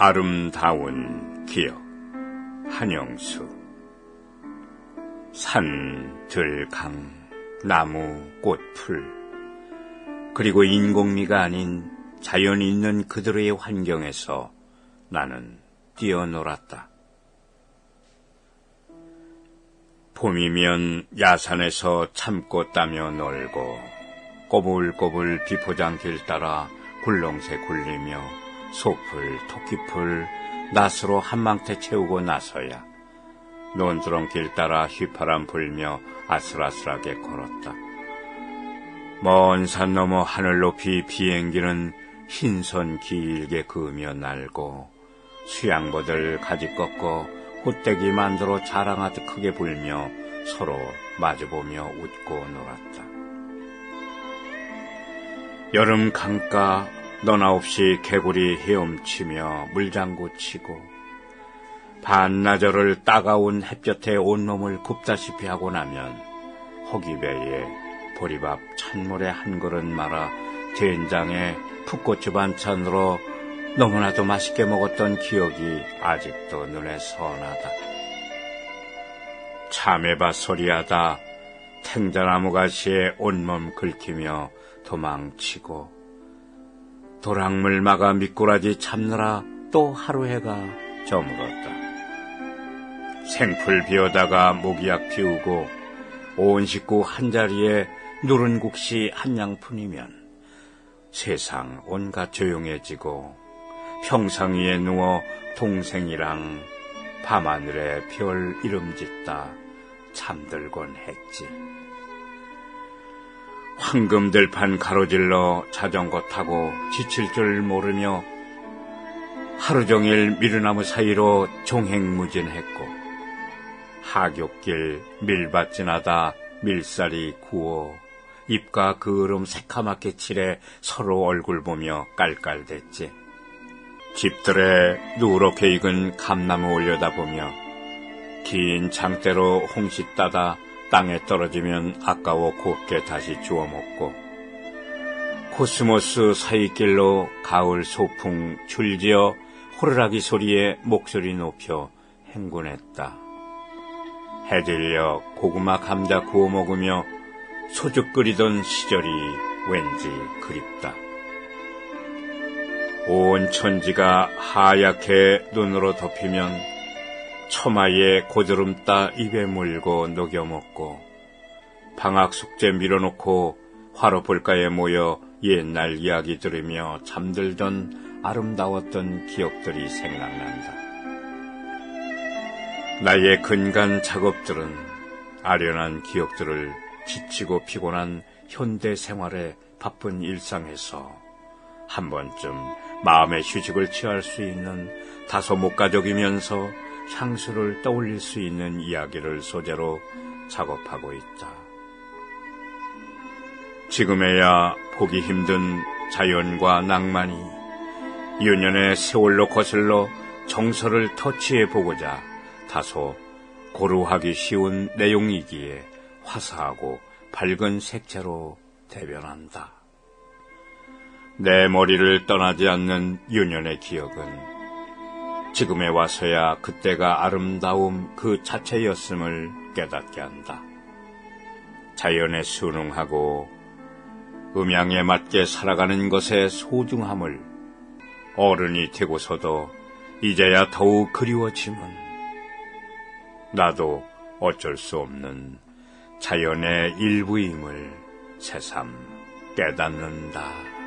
아름다운 기억. 한영수. 산, 들, 강, 나무, 꽃, 풀. 그리고 인공미가 아닌 자연이 있는 그들의 환경에서 나는 뛰어놀았다. 봄이면 야산에서 참고 따며 놀고 꼬불꼬불 비포장길 따라 굴렁새 굴리며 소풀, 토끼풀, 낫으로 한망태 채우고 나서야 논두렁 길 따라 휘파람 불며 아슬아슬하게 걸었다. 먼산 너머 하늘 높이 비행기는 흰선 길게 그으며 날고 수양보들 가지 꺾어 호떼기 만들어 자랑하듯 크게 불며 서로 마주보며 웃고 놀았다. 여름 강가 너나 없이 개구리 헤엄치며 물장구 치고 반나절을 따가운 햇볕에 온몸을 굽다시피 하고 나면 허기배에 보리밥 찬물에 한 그릇 말아 된장에 풋고추 반찬으로 너무나도 맛있게 먹었던 기억이 아직도 눈에 선하다. 참외밭 소리하다 탱자나무 가시에 온몸 긁히며 도망치고 도랑물 막아 미꾸라지 잡느라 또 하루 해가 저물었다. 생풀 비우다가 모기약 피우고 온 식구 한자리에 누른 국시 한 양푼이면 세상 온갖 조용해지고 평상 위에 누워 동생이랑 밤하늘에 별 이름 짓다 잠들곤 했지. 황금들판 가로질러 자전거 타고 지칠 줄 모르며 하루 종일 미루나무 사이로 종행무진했고 하굣길 밀밭 지나다 밀살이 구워 입과 그름 새카맣게 칠해 서로 얼굴 보며 깔깔댔지. 집들에 누렇게 익은 감나무 올려다보며 긴 장대로 홍시 따다 땅에 떨어지면 아까워 곱게 다시 주워 먹고 코스모스 사이길로 가을 소풍 줄지어 호루라기 소리에 목소리 높여 행군했다. 해질려 고구마 감자 구워 먹으며 소주 끓이던 시절이 왠지 그립다. 온 천지가 하얗게 눈으로 덮이면 처마에 고드름 따 입에 물고 녹여 먹고 방학 숙제 밀어놓고 화로 불가에 모여 옛날 이야기 들으며 잠들던 아름다웠던 기억들이 생각난다. 나의 근간 작업들은 아련한 기억들을 지치고 피곤한 현대 생활의 바쁜 일상에서 한 번쯤 마음의 휴식을 취할 수 있는 다소 목가적이면서 향수를 떠올릴 수 있는 이야기를 소재로 작업하고 있다. 지금에야 보기 힘든 자연과 낭만이 유년의 세월로 거슬러 정서를 터치해 보고자 다소 고루하기 쉬운 내용이기에 화사하고 밝은 색채로 대변한다. 내 머리를 떠나지 않는 유년의 기억은 지금에 와서야 그때가 아름다움 그 자체였음을 깨닫게 한다. 자연에 순응하고 음양에 맞게 살아가는 것의 소중함을 어른이 되고서도 이제야 더욱 그리워짐은 나도 어쩔 수 없는 자연의 일부임을 새삼 깨닫는다.